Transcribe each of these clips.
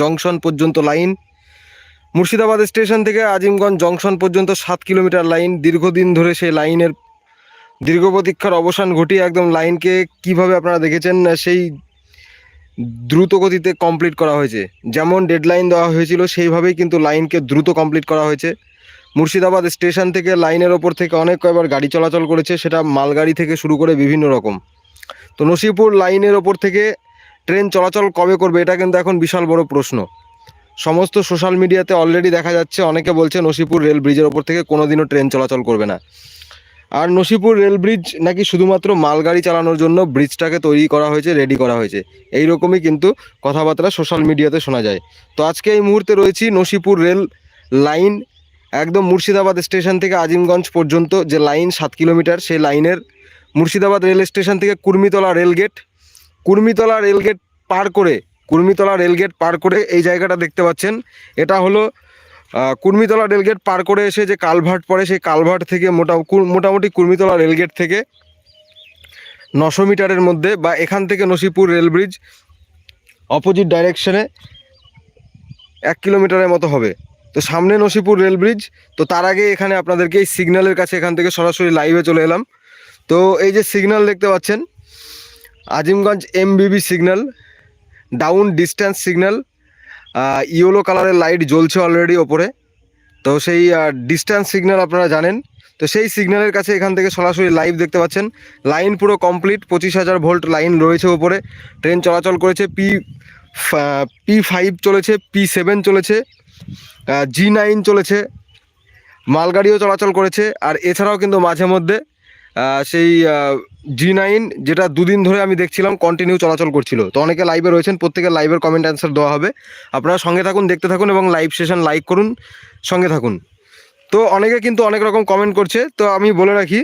Junction পর্যন্ত line. Murshidabad station থেকে Azimganj junction পর্যন্ত সাত কিলোমিটার লাইন। দীর্ঘদিন ধরে সেই লাইনের দীর্ঘ প্রতীক্ষার অবসান ঘটিয়ে একদম লাইনকে কীভাবে আপনারা দেখেছেন, সেই দ্রুত গতিতে কমপ্লিট করা হয়েছে। যেমন ডেডলাইন দেওয়া হয়েছিল, সেইভাবেই কিন্তু লাইনকে দ্রুত কমপ্লিট করা হয়েছে। মুর্শিদাবাদ স্টেশন থেকে লাইনের ওপর থেকে অনেক কয়বার গাড়ি চলাচল করেছে, সেটা মালগাড়ি থেকে শুরু করে বিভিন্ন রকম। তো নসিপুর লাইনের ওপর থেকে ট্রেন চলাচল কবে করবে এটা কিন্তু এখন বিশাল বড় প্রশ্ন। সমস্ত সোশ্যাল মিডিয়াতে অলরেডি দেখা যাচ্ছে, অনেকে বলছে নসিপুর রেল ব্রিজের ওপর থেকে কোনোদিনও ট্রেন চলাচল করবে না। আর নসিপুর রেল ব্রিজ নাকি শুধুমাত্র মালগাড়ি চালানোর জন্য ব্রিজটাকে তৈরি করা হয়েছে রেডি করা হয়েছে। এই রকমই কিন্তু কথাবার্তা সোশ্যাল মিডিয়াতে শোনা যায়। তো আজকে এই মুহূর্তে রয়েছি নসিপুর রেল লাইন, একদম মুর্শিদাবাদ স্টেশন থেকে আজিমগঞ্জ পর্যন্ত যে লাইন সাত কিলোমিটার, সেই লাইনের মুর্শিদাবাদ রেল স্টেশন থেকে Kurmitala rail gate. Kurmitala rail gate পার করে, কুর্মিতলা রেলগেট পার করে এই জায়গাটা দেখতে পাচ্ছেন। এটা হলো কুর্মিতলা রেলগেট পার করে এসে যে কালভার্ট পড়ে, সেই কালভার্ট থেকে মোটা মোটামুটি কুর্মিতলা রেলগেট থেকে নশো মিটারের মধ্যে বা এখান থেকে নসিপুর রেল ব্রিজ অপোজিট ডাইরেকশনে এক কিলোমিটারের মতো হবে। তো সামনে নসিপুর রেল ব্রিজ, তো তার আগে এখানে আপনাদেরকে এই সিগন্যালের কাছে এখান থেকে সরাসরি লাইভে চলে এলাম। তো এই যে সিগন্যাল দেখতে পাচ্ছেন Azimganj MBB signal down distance signal yellow কালারের লাইট জ্বলছে অলরেডি ওপরে। তো সেই ডিস্ট্যান্স সিগন্যাল আপনারা জানেন। তো সেই সিগন্যালের কাছে এখান থেকে সরাসরি লাইভ দেখতে পাচ্ছেন। লাইন পুরো কমপ্লিট পঁচিশ হাজার ভোল্ট লাইন রয়েছে ওপরে। ট্রেন চলাচল করেছে পি পি ফাইভ চলেছে পি সেভেন চলেছে জি নাইন চলেছে, মালগাড়িও চলাচল করেছে। আর এছাড়াও কিন্তু মাঝে মধ্যে সেই জি নাইন যেটা দুদিন ধরে আমি দেখছিলাম কন্টিনিউ চলাচল করছিল। তো অনেকে লাইভে রয়েছেন, প্রত্যেকের লাইভের কমেন্ট অ্যান্সার দেওয়া হবে। আপনারা সঙ্গে থাকুন, দেখতে থাকুন এবং লাইভ সেশন লাইক করুন, সঙ্গে থাকুন। তো অনেকে কিন্তু অনেক রকম কমেন্ট করছে। তো আমি বলে রাখি,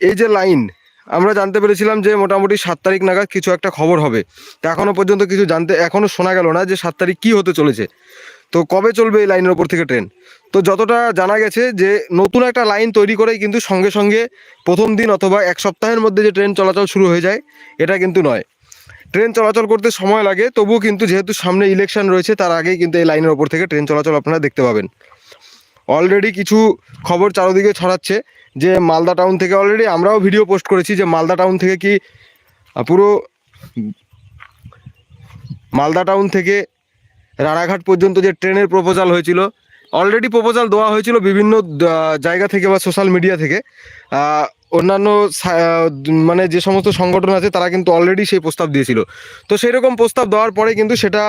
এই যে লাইন আমরা জানতে পেরেছিলাম যে মোটামুটি সাত তারিখ নাগাদ কিছু একটা খবর হবে। তো এখনও পর্যন্ত কিছু জানতে এখনও শোনা গেল না যে সাত তারিখ কী হতে চলেছে। তো কবে চলবে এই লাইনের ওপর থেকে ট্রেন? তো যতটা জানা গেছে যে নতুন একটা লাইন তৈরি করেই কিন্তু সঙ্গে সঙ্গে প্রথম দিন অথবা এক সপ্তাহের মধ্যে যে ট্রেন চলাচল শুরু হয়ে যায়, এটা কিন্তু নয়। ট্রেন চলাচল করতে সময় লাগে, তবুও কিন্তু যেহেতু সামনে ইলেকশন রয়েছে, তার আগেই কিন্তু এই লাইনের ওপর থেকে ট্রেন চলাচল আপনারা দেখতে পাবেন। অলরেডি কিছু খবর চারোদিকে ছড়াচ্ছে যে মালদা টাউন থেকে অলরেডি আমরাও ভিডিও পোস্ট করেছি যে মালদা টাউন থেকে কি পুরো মালদা টাউন থেকে রানাঘাট পর্যন্ত যে ট্রেনের প্রপোজাল হয়েছিল অলরেডি প্রপোজাল দেওয়া হয়েছিল বিভিন্ন জায়গা থেকে বা সোশ্যাল মিডিয়া থেকে। অন্যান্য মানে যে সমস্ত সংগঠন আছে, তারা কিন্তু অলরেডি সেই প্রস্তাব দিয়েছিল। তো সেই রকম প্রস্তাব দেওয়ার পরে কিন্তু সেটা,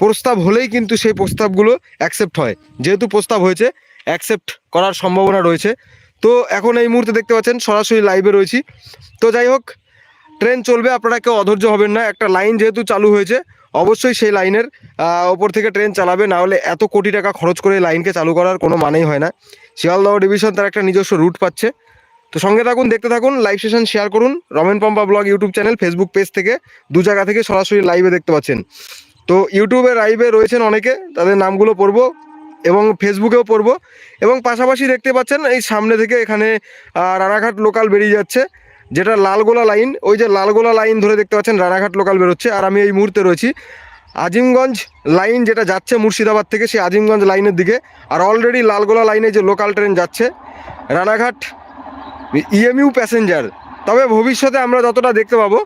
প্রস্তাব হলেই কিন্তু সেই প্রস্তাবগুলো অ্যাকসেপ্ট হয়। যেহেতু প্রস্তাব হয়েছে অ্যাকসেপ্ট করার সম্ভাবনা রয়েছে। তো এখন এই মুহূর্তে দেখতে পাচ্ছেন, সরাসরি লাইভে রয়েছি। তো যাই হোক, ট্রেন চলবে, আপনারা কেউ অধৈর্য হবেন না। একটা লাইন যেহেতু চালু হয়েছে অবশ্যই সেই লাইনের ওপর থেকে ট্রেন চালাবে না হলে এত কোটি টাকা খরচ করে লাইনকে চালু করার কোনো মানেই হয় না। শিয়ালদহ ডিভিশন তার একটা নিজস্ব রুট পাচ্ছে। তো সঙ্গে থাকুন, দেখতে থাকুন লাইভ সেশন শেয়ার করুন, Ramen Pampa blog YouTube channel Facebook page থেকে দু জায়গা থেকে সরাসরি লাইভে দেখতে পাচ্ছেন। তো ইউটিউবে লাইভে রয়েছেন অনেকে, তাদের নামগুলো পড়ব এবং ফেসবুকেও পড়ব। এবং পাশাপাশি দেখতে পাচ্ছেন, এই সামনে থেকে এখানে রানাঘাট লোকাল বেরিয়ে যাচ্ছে। যেটা লালগোলা লাইন, ওই যে লালগোলা লাইন ধরে দেখতে পাচ্ছেন, রানাঘাট লোকাল বেরোচ্ছে। আর আমি এই মুহূর্তে রয়েছি আজিমগঞ্জ লাইন যেটা যাচ্ছে মুর্শিদাবাদ থেকে, সেই আজিমগঞ্জ লাইনের দিকে। আর অলরেডি লালগোলা লাইনে যে লোকাল ট্রেন যাচ্ছে, রানাঘাট ইএমইউ প্যাসেঞ্জার তবে ভবিষ্যতে আমরা যতটা দেখতে পাবো,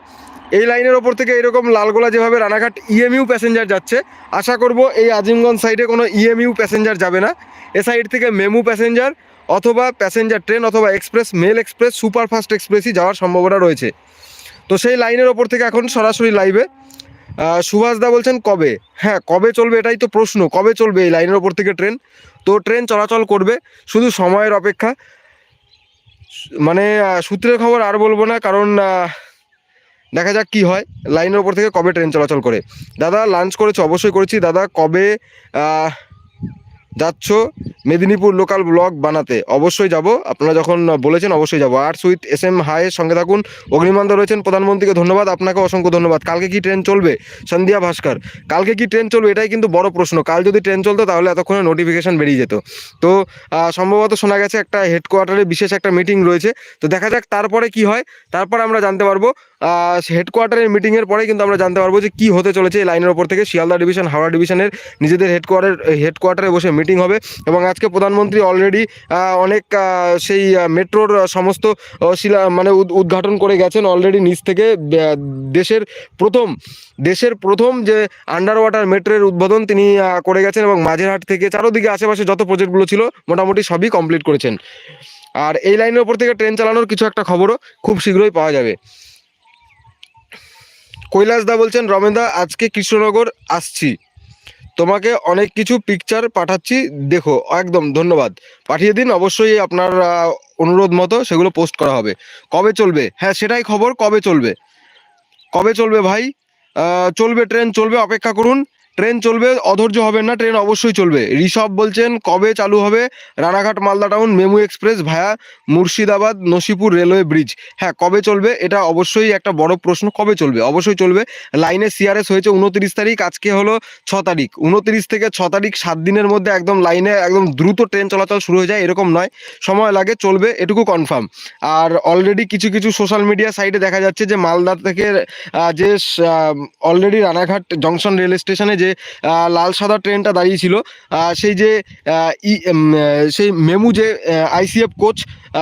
এই লাইনের ওপর থেকে এরকম লালগোলা যেভাবে রানাঘাট ইএমইউ প্যাসেঞ্জার যাচ্ছে, আশা করব এই আজিমগঞ্জ সাইডে কোনো ইএমইউ প্যাসেঞ্জার যাবে না। এ সাইড থেকে মেমু প্যাসেঞ্জার অথবা প্যাসেঞ্জার ট্রেন অথবা এক্সপ্রেস মেল এক্সপ্রেস সুপারফাস্ট এক্সপ্রেসই যাওয়ার সম্ভাবনা রয়েছে। তো সেই লাইনের ওপর থেকে এখন সরাসরি লাইভে সুভাষ দা বলছেন, কবে? হ্যাঁ কবে চলবে এটাই তো প্রশ্ন, কবে চলবে এই লাইনের ওপর থেকে ট্রেন তো ট্রেন চলাচল করবে শুধু সময়ের অপেক্ষা। মানে সূত্রের খবর আর বলব না, কারণ দেখা যাক কি হয় লাইনের ওপর থেকে কবে ট্রেন চলাচল করে। দাদা লাঞ্চ করেছ? অবশ্যই করেছি। দাদা, কবে যাচ্ছ মেদিনীপুর লোকাল ব্লগ বানাতে। অবশ্যই যাব। আপনারা যখন বলেছেন অবশ্যই যাব। আর্টস উইথ এস এম হায়ের সঙ্গে থাকুন। অগ্নিমান্দ রয়েছেন প্রধানমন্ত্রীকে। ধন্যবাদ। আপনাকে অসংখ্য ধন্যবাদ। কালকে কি ট্রেন চলবে? সন্ধ্যা ভাস্কর। কালকে কি ট্রেন চলবে? এটাই কিন্তু বড় প্রশ্ন। কাল যদি ট্রেন চলতো, তাহলে এতক্ষণে নোটিফিকেশন বেরিয়ে যেত। তো সম্ভবত শোনা গেছে একটা হেডকোয়ার্টারে বিশেষ একটা মিটিং রয়েছে। তো দেখা যাক তারপরে কি হয়। তারপর আমরা জানতে পারব হেডকোয়ার্টারের মিটিংয়ের পরে কিন্তু আমরা জানতে পারব যে কী হতে চলেছে এই লাইনের ওপর থেকে। শিয়ালদা ডিভিশন হাওড়া ডিভিশনের নিজেদের হেডকোয়ার্টার হেডকোয়ার্টারে বসে মিটিং হবে এবং আজকে প্রধানমন্ত্রী অলরেডি অনেক সেই মেট্রোর সমস্ত শিলা মানে উদ- উদ্ঘাটন করে গেছেন অলরেডি নিচ থেকে দেশের প্রথম দেশের প্রথম যে আন্ডার ওয়াটার মেট্রোর উদ্বোধন তিনি করে গেছেন এবং মাঝেরহাট থেকে চারোদিকে আশেপাশে যত প্রজেক্টগুলো ছিল মোটামুটি সবই কমপ্লিট করেছেন। আর এই লাইনের ওপর থেকে ট্রেন চালানোর কিছু একটা খবরও খুব শীঘ্রই পাওয়া যাবে। কৈলাস দা বলছেন, রমেনদা, আজকে কৃষ্ণনগর আসছি। তোমাকে অনেক কিছু পিকচার পাঠাচ্ছি। দেখো, একদম ধন্যবাদ। পাঠিয়ে দিন, অবশ্যই আপনার অনুরোধ মতো সেগুলো পোস্ট করা হবে। কবে চলবে? হ্যাঁ সেটাই খবর, কবে চলবে? কবে চলবে ভাই? চলবে ট্রেন চলবে, অপেক্ষা করুন। ট্রেন চলবে, অধৈর্য হবেন না, ট্রেন অবশ্যই চলবে। ঋষভ বলছেন, কবে চালু হবে? Ranaghat, Malda town, MEMU express via Murshidabad, Nashipur railway bridge. হ্যাঁ কবে চলবে? এটা অবশ্যই একটা বড় প্রশ্ন, কবে চলবে? অবশ্যই চলবে। লাইনে সিআরএস হয়েছে উনত্রিশ তারিখ, আজকে হলো ছ তারিখ। উনত্রিশ থেকে ছ তারিখ, সাত দিনের মধ্যে একদম লাইনে, একদম দ্রুত ট্রেন চলাচল শুরু হয়ে যায়, এরকম নয়। সময় লাগে, চলবে, এটুকু কনফার্ম আর অলরেডি কিছু কিছু সোশ্যাল মিডিয়া সাইটে দেখা যাচ্ছে যে মালদা থেকে যে অলরেডি রানাঘাট জংশন রেল স্টেশনে যে আহ, লাল সাদা ট্রেনটা দাঁড়িয়েছিল। সেই যে সেই মেমু যে আইসিএফ কোচ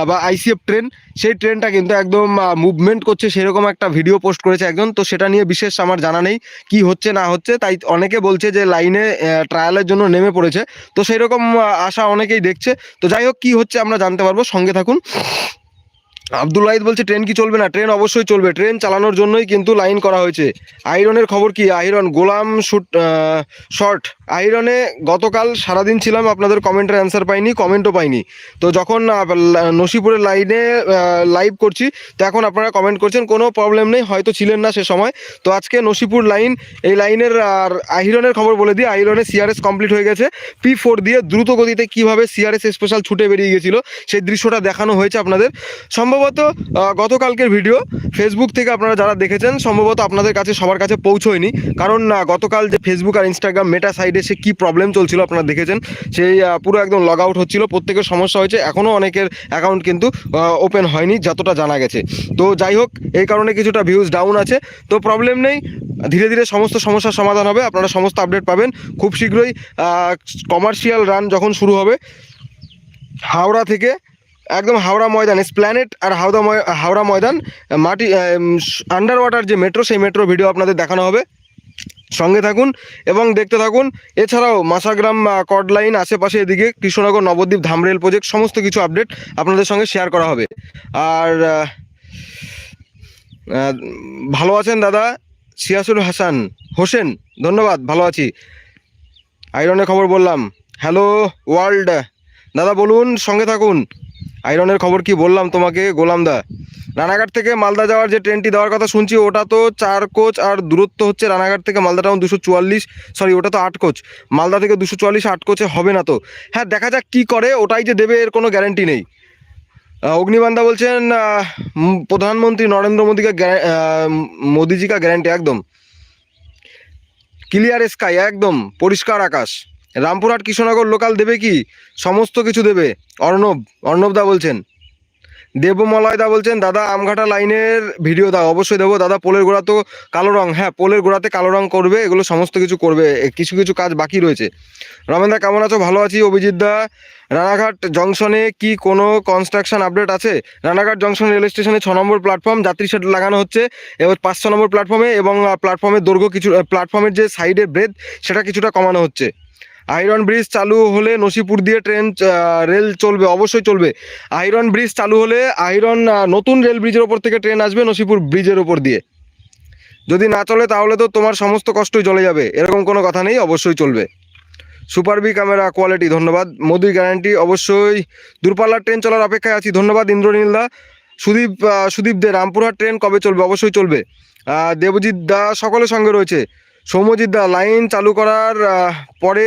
বা আইসিএফ ট্রেন সেই ট্রেনটা কিন্তু একদম মুভমেন্ট করছে সেরকম একটা ভিডিও পোস্ট করেছে একজন। তো সেটা নিয়ে বিশেষ আমার জানা নেই কি হচ্ছে না হচ্ছে। তাই অনেকে বলছে যে লাইনে ট্রায়ালের জন্য নেমে পড়েছে। তো সেই রকম আশা অনেকেই দেখছে। তো যাই হোক কী হচ্ছে আমরা জানতে পারব। সঙ্গে থাকুন। আব্দুল ওয়াহিদ বলছে, ট্রেন কি চলবে না? ট্রেন অবশ্যই চলবে। ট্রেন চালানোর জন্যই কিন্তু লাইন করা হয়েছে। আইরনের খবর কি? আইরন, গোলাম শুট শর্ট। আইরনে গতকাল সারাদিন ছিলাম, আপনাদের কমেন্টের অ্যান্সার পাইনি কমেন্টও পাইনি। তো যখন নসিপুরের লাইনে লাইভ করছি, তো এখন আপনারা কমেন্ট করছেন, কোনো প্রবলেম নেই, হয়তো ছিলেন না সে সময়। তো আজকে নসিপুর লাইন, এই লাইনের, আর আহিরনের খবর বলে দিই আহিরনে সিআরএস কমপ্লিট হয়ে গেছে। পি ফোর দিয়ে দ্রুত গতিতে কীভাবে সিআরএস স্পেশাল ছুটে বেরিয়ে গেছিল, সেই দৃশ্যটা দেখানো হয়েছে আপনাদের। সম্ভবত গতকালকের ভিডিও ফেসবুক থেকে আপনারা যারা দেখেছেন, সম্ভবত আপনাদের কাছে, সবার কাছে পৌঁছয়নি। কারণ গতকাল যে ফেসবুক আর ইনস্টাগ্রাম মেটা সাইডে সে কী প্রবলেম চলছিল আপনারা দেখেছেন, সেই পুরো একদম লগ আউট হচ্ছিল, প্রত্যেকের সমস্যা হয়েছে, এখনও অনেকের অ্যাকাউন্ট কিন্তু ওপেন হয়নি, যতটা জানা গেছে। তো যাই হোক, এই কারণে কিছুটা ভিউজ ডাউন আছে। তো প্রবলেম নেই, ধীরে ধীরে সমস্ত সমস্যার সমাধান হবে, আপনারা সমস্ত আপডেট পাবেন। খুব শীঘ্রই কমার্শিয়াল রান যখন শুরু হবে, হাওড়া থেকে একদম হাওড়া ময়দান স্প্ল্যানেট আর হাওড়া হাওড়া ময়দান মাটি আন্ডার ওয়াটার যে মেট্রো সেই মেট্রো ভিডিও আপনাদের দেখানো হবে। সঙ্গে থাকুন এবং দেখতে থাকুন। এছাড়াও মাসাগ্রাম কর্ড লাইন আশেপাশে এদিকে কৃষ্ণনগর, নবদ্বীপ, ধামরেল প্রজেক্ট সমস্ত কিছু আপডেট আপনাদের সঙ্গে শেয়ার করা হবে। আর ভালো আছেন দাদা? সিয়াসুল হাসান, হোসেন, ধন্যবাদ, ভালো আছি। আইরনের খবর বললাম। হ্যালো ওয়ার্ল্ড দাদা বলুন, সঙ্গে থাকুন। আইরনের খবর কি বললাম তোমাকে, গোলাম দা? রানাঘাট থেকে মালদা যাওয়ার যে ট্রেনটি দেওয়ার কথা শুনছি, ওটা তো চার কোচ আর দূরত্ব হচ্ছে রানাঘাট থেকে মালদা টাউন দুশো চুয়াল্লিশ সরি ওটা তো আট কোচ। মালদা থেকে দুশো চুয়াল্লিশ, আট কোচে হবে না তো। হ্যাঁ দেখা যাক কী করে, ওটাই যে দেবে, এর কোনো গ্যারান্টি নেই। অগ্নিবান্ধা বলছেন প্রধানমন্ত্রী নরেন্দ্র মোদীকে মোদিজি কা গ্যারান্টি একদম। ক্লিয়ার স্কাই একদম, পরিষ্কার আকাশ। রামপুরহাট কৃষ্ণনগর লোকাল দেবে কি? সমস্ত কিছু দেবে। অর্ণব অর্ণব দা বলছেন। দেবমলয় দা বলছেন, দাদা, আমঘাটা লাইনের ভিডিও দাও, অবশ্যই দেবো। দাদা, পোলের গোড়া তো কালো রং। হ্যাঁ পোলের গোড়াতে কালো রং করবে, এগুলো সমস্ত কিছু করবে। কিছু কিছু কাজ বাকি রয়েছে। রমেন দা, কেমন আছো? ভালো আছি। অভিজিৎ দা, রানাঘাট জংশনে কি কোনো কনস্ট্রাকশন আপডেট আছে? রানাঘাট জংশন রেল স্টেশনে ছ নম্বর প্ল্যাটফর্ম যাত্রী শেড লাগানো হচ্ছে। এবার পাঁচ ছ নম্বর প্ল্যাটফর্মে এবং প্ল্যাটফর্মের দৈর্ঘ্য কিছু প্ল্যাটফর্মের যে সাইডের ব্রেথ সেটা কিছুটা কমানো হচ্ছে। আইরন ব্রিজ চালু হলে নসিপুর দিয়ে ট্রেন রেল চলবে অবশ্যই চলবে। আইরন ব্রিজ চালু হলে আইরন আহ, নতুন রেল ব্রিজের ওপর থেকে ট্রেন আসবে নসিপুর ব্রিজের ওপর দিয়ে। যদি না চলে তাহলে তো তোমার সমস্ত কষ্টই চলে যাবে। এরকম কোনো কথা নেই অবশ্যই চলবে। সুপার বি ক্যামেরা কোয়ালিটি ধন্যবাদ। মোদির গ্যারান্টি অবশ্যই। দূরপাল্লার ট্রেন চলার অপেক্ষায় আছি ধন্যবাদ ইন্দ্রনীল দা। সুদীপ সুদীপ দে রামপুরহাট ট্রেন কবে চলবে? অবশ্যই চলবে। দেবজিৎ দা সকলের সঙ্গে রয়েছে। সৌম্যজিৎ দা লাইন চালু করার পরে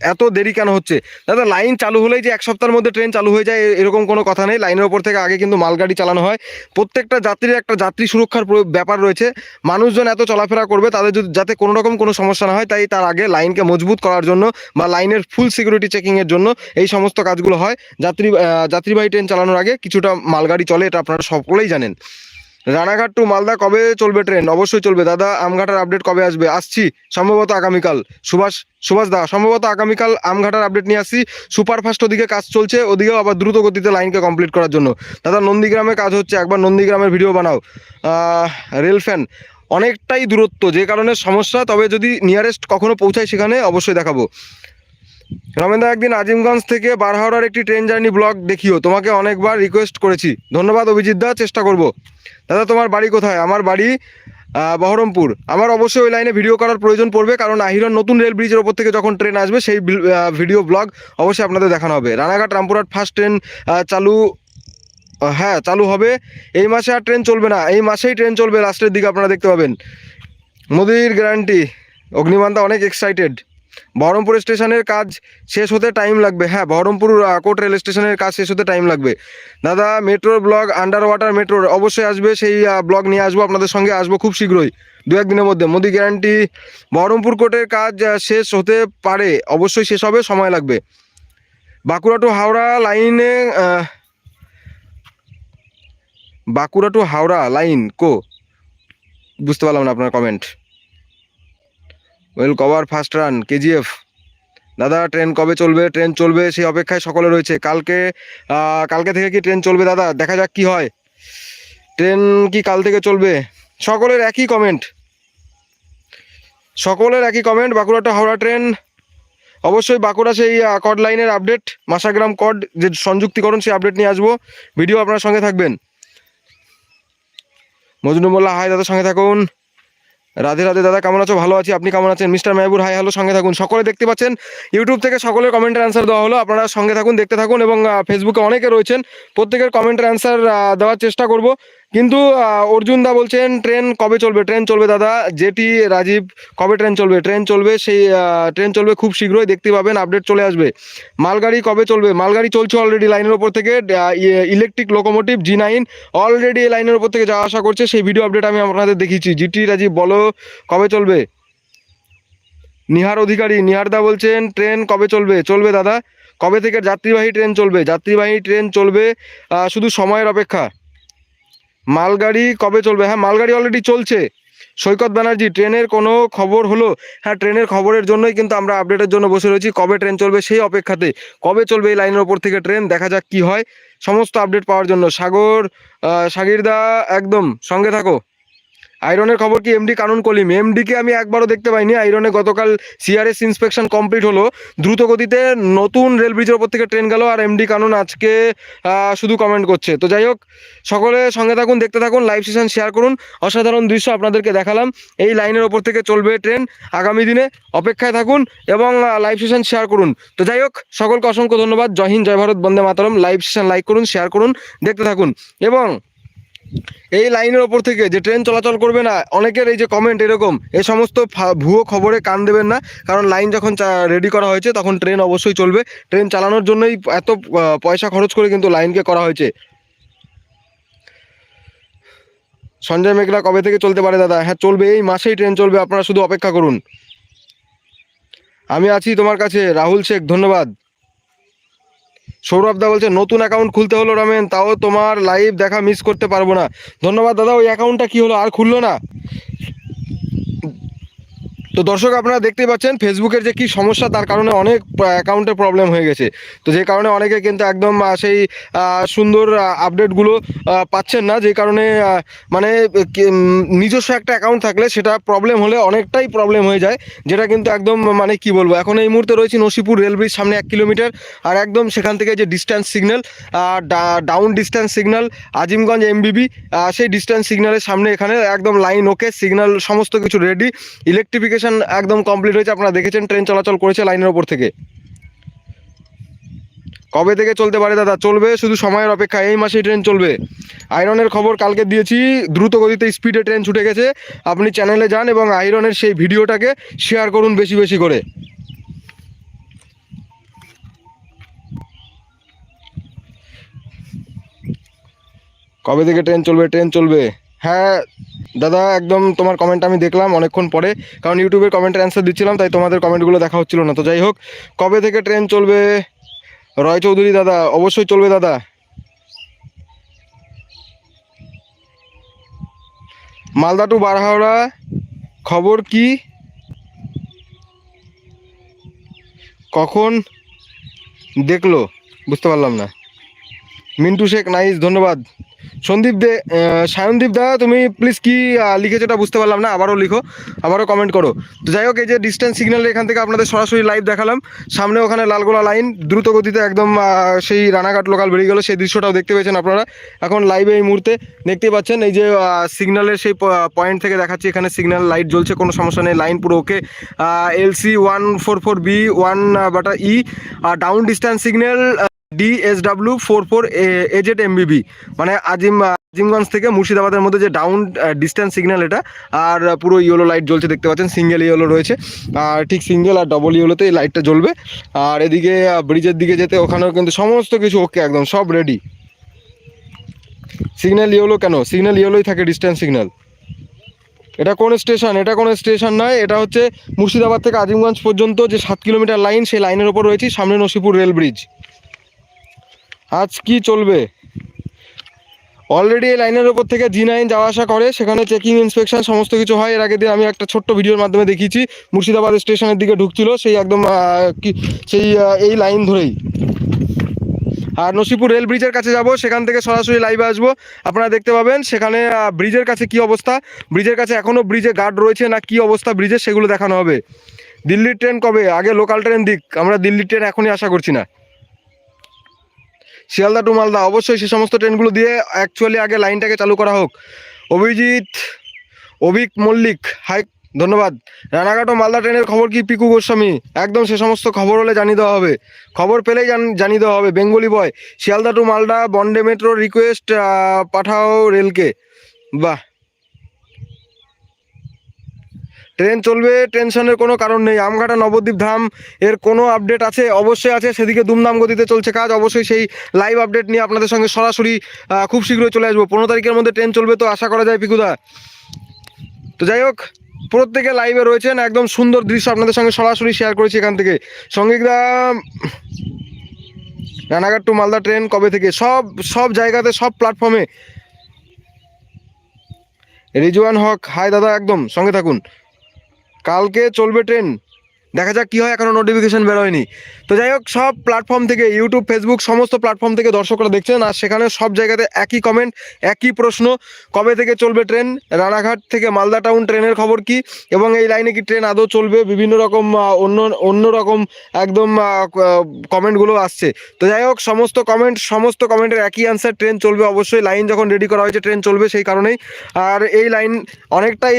এত দেরি কেন হচ্ছে? দাদা লাইন চালু হলেই যে এক সপ্তাহের মধ্যে ট্রেন চালু হয়ে যায়, এরকম কোনো কথা নেই। লাইনের ওপর থেকে আগে কিন্তু মালগাড়ি চালানো হয়। প্রত্যেকটা যাত্রীর একটা যাত্রী সুরক্ষার ব্যাপার রয়েছে। মানুষজন এত চলাফেরা করবে, তাদের যদি যাতে কোনো রকম কোনো সমস্যা না হয়, তাই তার আগে লাইনকে মজবুত করার জন্য বা লাইনের ফুল সিকিউরিটি চেকিংয়ের জন্য এই সমস্ত কাজগুলো হয়। যাত্রী যাত্রীবাহী ট্রেন চালানোর আগে কিছুটা মালগাড়ি চলে, এটা আপনারা সকলেই জানেন। রানাঘাট টু মালদা কবে চলবে ট্রেন অবশ্যই চলবে। দাদা, আমঘাটার আপডেট কবে আসবে? আসছি সম্ভবত আগামীকাল। সুভাষ সুভাষ দা, সম্ভবত আগামীকাল আমঘাটার আপডেট নিয়ে আসছি। সুপারফাস্ট ওদিকে কাজ চলছে, ওদিকেও আবার দ্রুত গতিতে লাইনকে কমপ্লিট করার জন্য। দাদা, নন্দীগ্রামে কাজ হচ্ছে, একবার নন্দীগ্রামের ভিডিও বানাও। রেল ফ্যান অনেকটাই দূরত্ব, যে কারণে সমস্যা, তবে যদি নিয়ারেস্ট কখনো পৌঁছায় সেখানে অবশ্যই দেখাবো। রমেন্দা, একদিন আজিমগঞ্জ থেকে বারহাওড়ার একটি ট্রেন জার্নি ব্লগ দেখিও। তোমাকে অনেকবার রিকোয়েস্ট করেছি। ধন্যবাদ অভিজিৎ দা, চেষ্টা করব। দাদা, তোমার বাড়ি কোথায়? আমার বাড়ি বহরমপুর। আমার অবশ্যই ওই লাইনে ভিডিও করার প্রয়োজন পড়বে, কারণ আহিরন নতুন রেল ব্রিজের ওপর থেকে যখন ট্রেন আসবে, সেই ভিডিও ব্লগ অবশ্যই আপনাদের দেখানো হবে। রানাঘাট, রামপুরহাট ফার্স্ট ট্রেন চালু হ্যাঁ চালু হবে। এই মাসে আর ট্রেন চলবে না। এই মাসেই ট্রেন চলবে লাস্টের দিকে আপনারা দেখতে পাবেন। মোদির গ্যারান্টি অগ্নিমান্তা অনেক এক্সাইটেড বহরমপুর স্টেশনের কাজ শেষ হতে টাইম লাগবে। হ্যাঁ বহরমপুর কোর্ট রেল স্টেশনের কাজ শেষ হতে টাইম লাগবে। দাদা মেট্রোর ব্লগ আন্ডার ওয়াটার মেট্রোর অবশ্যই আসবে। সেই ব্লগ নিয়ে আসব, আপনাদের সঙ্গে আসব খুব শীঘ্রই দু একদিনের মধ্যে। মোদি গ্যারান্টি বহরমপুর কোর্টের কাজ শেষ হতে পারে। অবশ্যই শেষ হবে, সময় লাগবে। বাঁকুড়া টু হাওড়া লাইনে বাঁকুড়া টু হাওড়া লাইন কো? বুঝতে পারলাম না আপনার comment well cover first run KGF দাদা ট্রেন কবে চলবে? ট্রেন চলবে সেই অপেক্ষায় সকলে রয়েছে। কালকে কালকে থেকে কি ট্রেন চলবে দাদা? দেখা যাক কি হয়। ট্রেন কি কাল থেকে চলবে? সকলের একই কমেন্ট সকলের একই comment Bankura to Howrah train অবশ্যই বাঁকুড়া সেই কড লাইনের আপডেট মাসাগ্রাম কড যে সংযুক্তিকরণ সেই আপডেট নিয়ে আসব। ভিডিও আপনার সঙ্গে থাকবেন। মজনু হায় দাদার সঙ্গে থাকুন। রাধে রাধে দাদা, কেমন আছো? ভালো আছি, আপনি কেমন আছেন? মিস্টার মেহবুর হাই, হ্যালো, সঙ্গে থাকুন। সকলে দেখতে পাচ্ছেন, ইউটিউব থেকে সকলের কমেন্টের অ্যান্সার দেওয়া হলো। আপনারা সঙ্গে থাকুন, দেখতে থাকুন এবং ফেসবুকে অনেকে রয়েছেন। প্রত্যেকের কমেন্টের অ্যান্সার দেওয়ার চেষ্টা করব। কিন্তু অর্জুন দা বলছেন, ট্রেন কবে চলবে? ট্রেন চলবে দাদা যেটি রাজীব, কবে ট্রেন চলবে? ট্রেন চলবে সেই ট্রেন চলবে খুব শীঘ্রই, দেখতে পাবেন, আপডেট চলে আসবে। মালগাড়ি কবে চলবে? মালগাড়ি চলছে অলরেডি লাইনের ওপর থেকে electric locomotive G nine already এই লাইনের ওপর থেকে যাওয়া আসা করছে, সেই ভিডিও আপডেট আমি আপনাদের দেখিয়েছি। জিটি, রাজীব, বলো, কবে চলবে? নিহার অধিকারী নিহারদা বলছেন, ট্রেন কবে চলবে? চলবে দাদা, কবে থেকে যাত্রীবাহী ট্রেন চলবে? যাত্রীবাহী ট্রেন চলবে শুধু সময়ের অপেক্ষা। মালগাড়ি কবে চলবে? হ্যাঁ মালগাড়ি অলরেডি চলছে। সৈকত ব্যানার্জি, ট্রেনের কোনো খবর হলো? হ্যাঁ ট্রেনের খবরের জন্যই কিন্তু আমরা আপডেটের জন্য বসে রয়েছি। কবে ট্রেন চলবে সেই অপেক্ষাতে? কবে চলবে এই লাইনের ওপর থেকে ট্রেন? দেখা যাক কি হয়। সমস্ত আপডেট পাওয়ার জন্য। সাগর সাগিরদা, একদম সঙ্গে থাকো। আয়রনের খবর কি এমডি কানুন কলিম? এমডিকে আমি একবারও দেখতে পাইনি। আয়রনে গতকাল সিআরএস ইন্সপেকশন কমপ্লিট হলো। দ্রুত গতিতে নতুন রেল ব্রিজের ওপর থেকে ট্রেন গেল আর এমডি কানুন আজকে শুধু কমেন্ট করছে। তো যাই হোক, সকলে সঙ্গে থাকুন, দেখতে থাকুন লাইভ সেশন শেয়ার করুন। অসাধারণ দৃশ্য আপনাদেরকে দেখালাম। এই লাইনের ওপর থেকে চলবে ট্রেন আগামী দিনে অপেক্ষায় থাকুন এবং লাইভ সেশন শেয়ার করুন। তো যাই হোক, সকলকে অসংখ্য ধন্যবাদ। Jai Hind, Jai Bharat, Vande Mataram. Live session like করুন শেয়ার করুন, দেখতে থাকুন। এবং এই লাইনের ওপর থেকে যে ট্রেন চলাচল করবে না, অনেকের এই যে কমেন্ট এরকম, এ সমস্ত ভুয়ো খবরে কান দেবেন না, কারণ লাইন যখন রেডি করা হয়েছে, তখন ট্রেন অবশ্যই চলবে। ট্রেন চালানোর জন্যই এত পয়সা খরচ করে কিন্তু লাইনকে করা হয়েছে। সঞ্জয় মেঘলা কবে থেকে চলতে পারে দাদা? হ্যাঁ চলবে, এই মাসেই ট্রেন চলবে, আপনারা শুধু অপেক্ষা করুন। আমি আছি তোমার কাছে, রাহুল শেখ, ধন্যবাদ। সৌরভ দা বলছে, নতুন অ্যাকাউন্ট খুলতে হলো রমেন, তাও তোমার লাইভ দেখা মিস করতে পারব না। ধন্যবাদ দাদা, ওই অ্যাকাউন্টটা কি হলো? আর খুললো না? তো দর্শক, আপনারা দেখতেই পাচ্ছেন ফেসবুকের যে কি সমস্যা, তার কারণে অনেক অ্যাকাউন্টে প্রবলেম হয়ে গেছে। তো যে কারণে অনেকে কিন্তু একদম সেই সুন্দর আপডেটগুলো পাচ্ছেন না। যে কারণে মানে নিজস্ব একটা অ্যাকাউন্ট থাকলে সেটা প্রবলেম হলে অনেকটাই প্রবলেম হয়ে যায়, যেটা কিন্তু একদম মানে কি বলব, এখন এই মুহূর্তে রয়েছে নসিপুর রেল ব্রিজ সামনে এক কিলোমিটার আর একদম সেখান থেকে যে distance signal down distance signal Azimganj MBB সেই ডিস্ট্যান্স সিগন্যালের সামনে এখানে একদম লাইন ওকে সিগন্যাল সমস্ত কিছু রেডি ইলেকট্রিফিকেশন একদম কমপ্লিট হয়েছে। আপনারা দেখেছেন ট্রেন চলাচল করেছে লাইনের ওপর থেকে। কবে থেকে চলতে পারে দাদা? চলবে শুধু সময়ের অপেক্ষা, এই মাসেই ট্রেন চলবে। আয়রনের খবর কালকে দিয়েছি, দ্রুত গতিতে স্পিডে ট্রেন ছুটে গেছে। আপনি চ্যানেলে যান এবং আয়রনের সেই ভিডিওটাকে শেয়ার করুন বেশি বেশি করে। কবে থেকে ট্রেন চলবে? ট্রেন চলবে। হ্যাঁ দাদা, একদম তোমার কমেন্ট আমি দেখলাম অনেকক্ষণ পরে। কারণ ইউটিউবের কমেন্টের অ্যান্সার দিচ্ছিলাম, তাই তোমাদের কমেন্টগুলো দেখা হচ্ছিল না। তো যাই হোক, কবে থেকে ট্রেন চলবে? রয় চৌধুরী দাদা, অবশ্যই চলবে দাদা। মালদা টু বারহাওড়া, খবর কি? কখন? দেখল, বুঝতে পারলাম না। মিন্টু শেখ, নাইস, ধন্যবাদ। সন্দীপ দে সায়নদীপ দা তুমি প্লিজ কি আহ, লিখেছো এটা বুঝতে পারলাম না আবারও লিখো আবারও কমেন্ট করো। তো যাই হোক এই যে ডিস্টেন্স সিগন্যাল এখান থেকে আপনাদের সরাসরি লাইভ দেখালাম সামনে ওখানে লালগোলা লাইন দ্রুত গতিতে একদম সেই রানাঘাট লোকাল বেরিয়ে গেলো সেই দৃশ্যটাও দেখতে পেয়েছেন আপনারা। এখন লাইভে এই মুহূর্তে দেখতেই পাচ্ছেন এই যে সিগন্যালের সেই পয়েন্ট থেকে দেখাচ্ছি এখানে সিগন্যাল লাইট জ্বলছে কোনো সমস্যা নেই লাইন পুরো okay LC one four four B one বাটা E down distance signal DSW four four AZ MBB মানে আজিম, আজিমগঞ্জ থেকে মুর্শিদাবাদের মধ্যে যে ডাউন ডিস্টেন্স সিগন্যাল এটা, আর পুরো ইয়েলো লাইট জ্বলছে, দেখতে পাচ্ছেন সিঙ্গেল ইয়েলো রয়েছে, আর ঠিক সিঙ্গেল আর ডবল ইয়েলোতে এই লাইটটা জ্বলবে, আর এদিকে ব্রিজের দিকে যেতে ওখানেও কিন্তু সমস্ত কিছু ওকে একদম সব রেডি সিগন্যাল ইয়েলো কেন? সিগন্যাল ইয়েলোই থাকে ডিস্টেন্স সিগন্যাল এটা কোন স্টেশন এটা কোনো স্টেশন নয়, এটা হচ্ছে মুর্শিদাবাদ থেকে আজিমগঞ্জ পর্যন্ত যে সাত কিলোমিটার লাইন সেই লাইনের ওপর রয়েছে, সামনে নসিপুর রেল ব্রিজ আজ কি চলবে? অলরেডি এই লাইনের ওপর থেকে জি নাইন যাওয়া আসা করে, সেখানে চেকিং ইন্সপেকশন সমস্ত কিছু হয়। এর আগে দিয়ে আমি একটা ছোট্ট ভিডিওর মাধ্যমে দেখিয়েছি। মুর্শিদাবাদ স্টেশনের দিকে ঢুকছিল, সেই একদম সেই এই লাইন ধরেই। আর নসিপুর রেল ব্রিজের কাছে যাব, সেখান থেকে সরাসরি লাইভে আসব। আপনারা দেখতে পাবেন, সেখানে ব্রিজের কাছে কি অবস্থা? ব্রিজের কাছে এখনও ব্রিজে গার্ড রয়েছে না কি অবস্থা ব্রিজের সেগুলো দেখানো হবে। দিল্লির ট্রেন কবে? আগে লোকাল ট্রেন দিক, আমরা দিল্লির ট্রেন এখনই আশা করছি না। শিয়ালদা টু মালদা, অবশ্যই সে সমস্ত ট্রেনগুলো দিয়ে অ্যাকচুয়ালি আগে লাইনটাকে চালু করা হোক। অভিজিৎ, অভিক মল্লিক, হাই, ধন্যবাদ। রানাঘাট ও মালদা ট্রেনের খবর কি, পিকু গোস্বামী? একদম সে সমস্ত খবর হলে জানিয়ে দেওয়া হবে। খবর পেলেই জান- জানিয়ে দেওয়া হবে, Bengali boy. Sealdah to Malda, বন্ডে মেট্রো রিকোয়েস্ট পাঠাও রেলকে। বাহ। ট্রেন চলবে, টেনশনের কোনো কারণ নেই। আমঘাটা নবদ্বীপ ধাম এর কোনো আপডেট আছে? অবশ্যই আছে। সেদিকে দুমদাম গতিতে চলছে কাজ। অবশ্যই সেই লাইভ আপডেট নিয়ে আপনাদের সঙ্গে সরাসরি খুব শীঘ্রই চলে আসব। পনেরো তারিখের মধ্যে ট্রেন চলবে তো আশা করা যায় পিকুদা। তো যাই হোক, প্রত্যেকে লাইভে রয়েছেন। একদম সুন্দর দৃশ্য আপনাদের সঙ্গে সরাসরি শেয়ার করেছি এখান থেকে। সঙ্গীতদা রানাঘাট টু মালদা ট্রেন কবে থেকে? সব সব জায়গাতে, সব প্ল্যাটফর্মে রিজওয়ান হক হাই দাদা, একদম সঙ্গে থাকুন। কালকে চলবে ট্রেন। দেখা যাক কী হয় এখনও নোটিফিকেশন বেরোয়নি। তো যাই হোক, সব প্ল্যাটফর্ম থেকে ইউটিউব ফেসবুক সমস্ত প্ল্যাটফর্ম থেকে দর্শকরা দেখছেন, আর সেখানে সব জায়গাতে একই কমেন্ট একই প্রশ্ন, কবে থেকে চলবে ট্রেন রানাঘাট থেকে মালদা টাউন ট্রেনের খবর কি, এবং এই লাইনে কি ট্রেন আদৌ চলবে, বিভিন্ন রকম অন্য অন্য রকম একদম কমেন্টগুলো আসছে। তো যাই হোক, সমস্ত কমেন্ট সমস্ত কমেন্টের একই অ্যান্সার ট্রেন চলবে, অবশ্যই লাইন যখন রেডি করা হয়েছে ট্রেন চলবে সেই কারণেই। আর এই লাইন অনেকটাই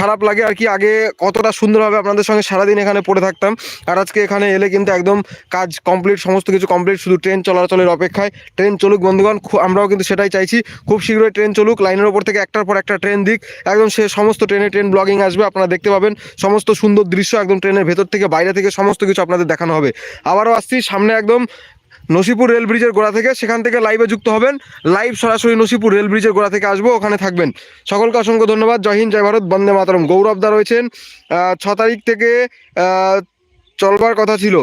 খারাপ লাগে আর কি, আগে কতটা সুন্দরভাবে আপনাদের সঙ্গে সারাদিন এখানে পড়ে থাকতাম। আর আজকে এখানে এলে কিন্তু একদম কাজ কমপ্লিট সমস্ত কিছু কমপ্লিট শুধু ট্রেন চলাচলের অপেক্ষায়। ট্রেন চলুক বন্ধুগণ আমরাও কিন্তু সেটাই চাইছি। খুব শীঘ্রই ট্রেন চলুক লাইনের ওপর থেকে একটার পর একটা ট্রেন দিক। একদম সে সমস্ত ট্রেনে ট্রেন ব্লগিং আসবে, আপনারা দেখতে পাবেন। সমস্ত সুন্দর দৃশ্য একদম ট্রেনের ভেতর থেকে, বাইরে থেকে সমস্ত কিছু আপনাদের দেখানো হবে। আবারও আসছি, সামনে একদম নসিপুর রেল ব্রিজের গোড়া থেকে সেখান থেকে লাইভে যুক্ত হবেন। লাইভ সরাসরি নসিপুর রেল ব্রিজের গোড়া থেকে আসব, ওখানে থাকবেন। সকলকে অসংখ্য ধন্যবাদ। জয় হিন্দ, জয় ভারত, বন্দে মাতরম। গৌরবদা রয়েছেন। ছ তারিখ থেকে চলবার কথা ছিল।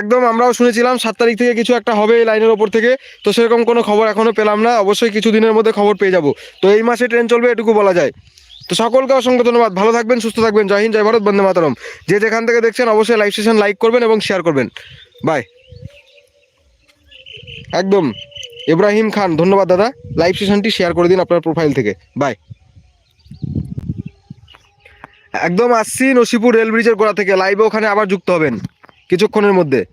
একদম আমরাও শুনেছিলাম, সাত তারিখ থেকে কিছু একটা হবে এই লাইনের ওপর থেকে। তো সেরকম কোনো খবর এখনও পেলাম না। অবশ্যই কিছু দিনের মধ্যে খবর পেয়ে যাব। তো এই মাসে ট্রেন চলবে, এটুকু বলা যায়। তো সকলকে অসংখ্য ধন্যবাদ। ভালো থাকবেন, সুস্থ থাকবেন। জয় হিন্দ, জয় ভারত, বন্দে মাতরম। যে যেখান থেকে দেখছেন, অবশ্যই লাইভ সেশন লাইক করবেন এবং শেয়ার করবেন। বাই একদম। ইব্রাহিম খান, ধন্যবাদ দাদা। লাইভ সেশনটি শেয়ার করে দিন আপনার প্রোফাইল থেকে। বাই একদম আসছি নসিপুর রেল ব্রিজের গোড়া থেকে। লাইভে ওখানে আবার যুক্ত হবেন। কিছুক্ষণের মধ্যে।